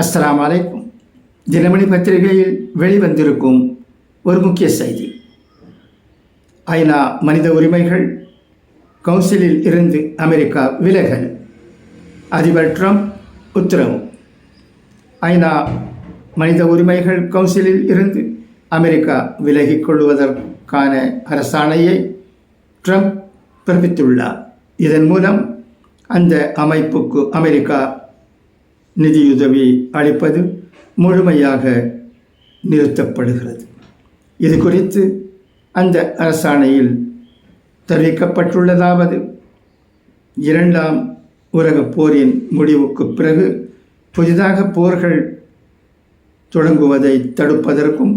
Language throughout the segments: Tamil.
அஸ்லாம் வலைக்கும் தினமணி பத்திரிகையில் வெளிவந்திருக்கும் ஒரு முக்கிய செய்தி. ஐநா மனித உரிமைகள் கவுன்சிலில் இருந்து அமெரிக்கா விலகல். அதிபர் ட்ரம்ப் உத்தரவு. ஐநா மனித உரிமைகள் கவுன்சிலில் இருந்து அமெரிக்கா விலகிக் கொள்வதற்கான அரசாணையை ட்ரம்ப் பிறப்பித்துள்ளார். இதன் மூலம் அந்த அமைப்புக்கு அமெரிக்கா நிதியுதவி அளிப்பது முழுமையாக நிறுத்தப்படுகிறது. இது குறித்து அந்த அரசாணையில் தெரிவிக்கப்பட்டுள்ளதாவது இரண்டாம் உலகப் போரின் முடிவுக்கு பிறகு புதிதாக போர்கள் தொடங்குவதை தடுப்பதற்கும்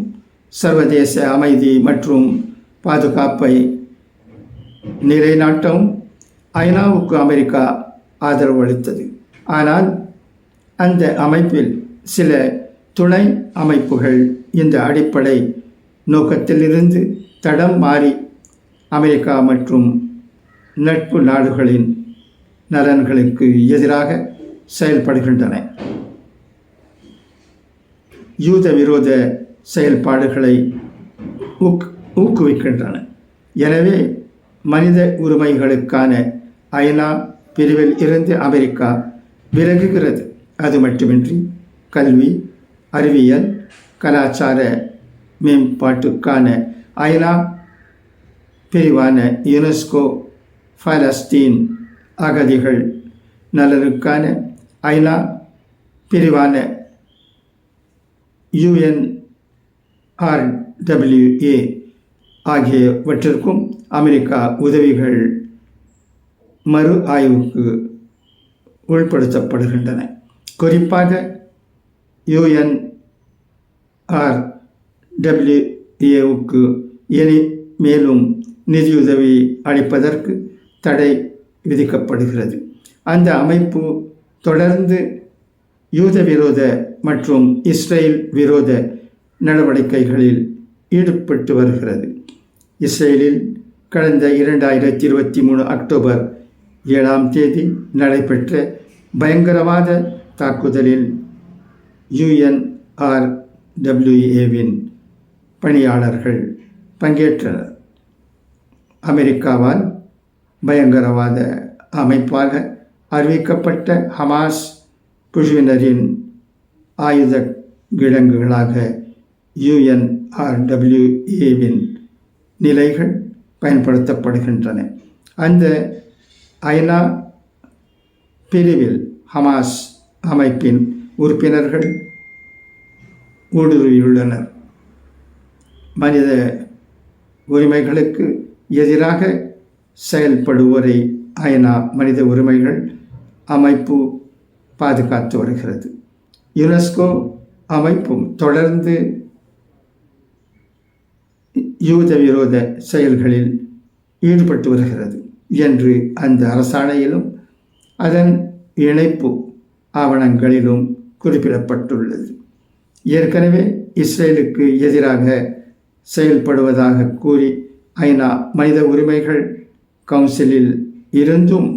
சர்வதேச அமைதி மற்றும் பாதுகாப்பை நிலைநாட்டவும் ஐநாவுக்கு அமெரிக்கா ஆதரவு அளித்தது. ஆனால் அந்த அமைப்பில் சில துணை அமைப்புகள் இந்த அடிப்படை நோக்கத்திலிருந்து தடம் மாறி அமெரிக்கா மற்றும் நட்பு நாடுகளின் நலன்களுக்கு எதிராக செயல்படுகின்றன. யூத விரோத செயல்பாடுகளை ஊக் ஊக்குவிக்கின்றன. எனவே மனித உரிமைகளுக்கான ஐநா பிரிவில் இருந்து அமெரிக்கா விலகுகிறது. அது மட்டுமின்றி கல்வி அறிவியல் கலாச்சார மேம்பாட்டுக்கான ஐநா பிரிவான யுனெஸ்கோ பாலஸ்தீன் அகதிகள் நலனுக்கான ஐநா பிரிவான யுஎன்ஆர்டபிள்யூஏ ஆகியவற்றிற்கும் அமெரிக்கா உதவிகள் மறு ஆய்வுக்கு உட்படுத்தப்படுகின்றன குறிப்பாக யுஎன்ஆர் டபிள்யூஏவுக்கு இனி மேலும் நிதியுதவி அளிப்பதற்கு தடை விதிக்கப்படுகிறது. அந்த அமைப்பு தொடர்ந்து யூத விரோத மற்றும் இஸ்ரேல் விரோத நடவடிக்கைகளில் ஈடுபட்டு வருகிறது. இஸ்ரேலில் கடந்த இரண்டாயிரத்தி இருபத்தி மூணு அக்டோபர் ஏழாம் தேதி நடைபெற்ற பயங்கரவாத தாக்குதலில் யுஎன்ஆர்டபிள்யூஏவின் பணியாளர்கள் பங்கேற்றனர். அமெரிக்காவால் பயங்கரவாத அமைப்பாக அறிவிக்கப்பட்ட ஹமாஸ் குழுவினரின் ஆயுத கிடங்குகளாக யுஎன்ஆர்டபிள்யூஏவின் நிலைகள் பயன்படுத்தப்படுகின்றன. அந்த ஐநா பிரிவில் ஹமாஸ் அமைப்பின் உறுப்பினர்கள் ஊடுருவியுள்ளனர் மனித உரிமைகளுக்கு எதிராக செயல்படுவோரை ஐநா மனித உரிமைகள் அமைப்பு பாதுகாத்து வருகிறது. யுனெஸ்கோ அமைப்பும் தொடர்ந்து யூத விரோத செயல்களில் ஈடுபட்டு வருகிறது. என்று அந்த அரசாணையிலும் அதன் இணைப்பு ஆவணங்களிலும் குறிப்பிடப்பட்டுள்ளது. ஏற்கனவே இஸ்ரேலுக்கு எதிராக செயல்படுவதாக கூறி ஐநா மனித உரிமைகள் கவுன்சிலில் இருந்தும்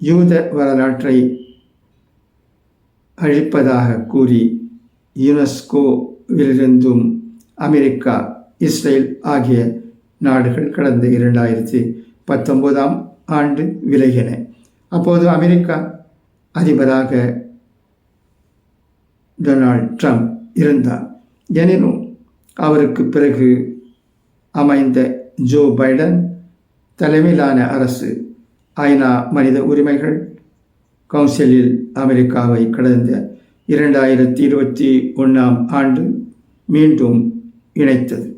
யூத வரலாற்றை அழிப்பதாக கூறி யுனெஸ்கோவிலிருந்தும் அமெரிக்கா இஸ்ரேல் ஆகிய நாடுகள் கடந்த இரண்டாயிரத்தி பத்தொன்பதாம் ஆண்டு விலகின. அப்போது அமெரிக்கா அதிபராக டொனால்ட் ட்ரம்ப் இருந்தார் எனினும் அவருக்கு பிறகு அமைந்த ஜோ பைடன் தலைமையிலான அரசு ஐநா மனித உரிமைகள் கவுன்சிலில் அமெரிக்காவை கடந்த இரண்டாயிரத்தி இருபத்தி ஒன்றாம் ஆண்டு மீண்டும் இணைத்தது.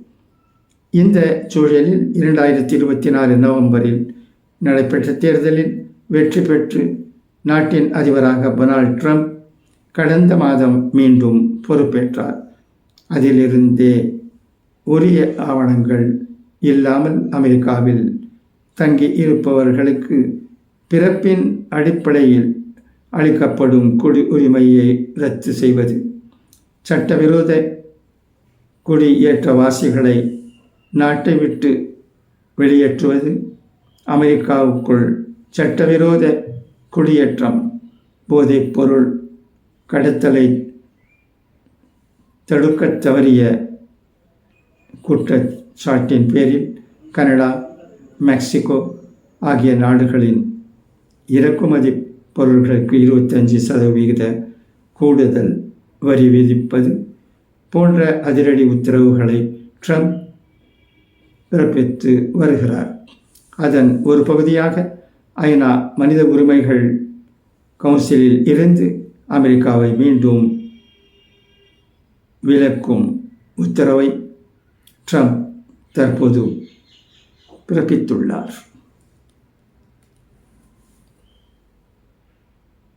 இந்த சூழலில் இரண்டாயிரத்தி இருபத்தி நாலு நவம்பரில் நடைபெற்ற தேர்தலில் வெற்றி பெற்று நாட்டின் அதிபராக டொனால்ட் ட்ரம்ப் கடந்த மாதம் மீண்டும் பொறுப்பேற்றார். அதிலிருந்தே உரிய ஆவணங்கள் இல்லாமல் அமெரிக்காவில் தங்கி இருப்பவர்களுக்கு பிறப்பின் அடிப்படையில் அளிக்கப்படும் குடி உரிமையை ரத்து செய்வது சட்டவிரோத குடியேற்றவாசிகளை நாட்டை விட்டு வெளியேற்றுவது அமெரிக்காவுக்குள் சட்டவிரோத குடியேற்றம் போதைப் பொருள் கடத்தலை தடுக்கத் தவறிய குற்றச்சாட்டின் பேரில் கனடா மெக்சிகோ ஆகிய நாடுகளின் இறக்குமதி பொருட்களுக்கு இருபத்தஞ்சு சதவிகித கூடுதல் வரி விதிப்பது போன்ற அதிரடி உத்தரவுகளை ட்ரம்ப் பிறப்பித்து வருகிறார். அதன் ஒரு பகுதியாக ஐநா மனித உரிமைகள் கவுன்சிலில் இருந்து அமெரிக்காவை மீண்டும் விலக்கும் உத்தரவை ட்ரம்ப் தற்போது பிறப்பித்துள்ளார்.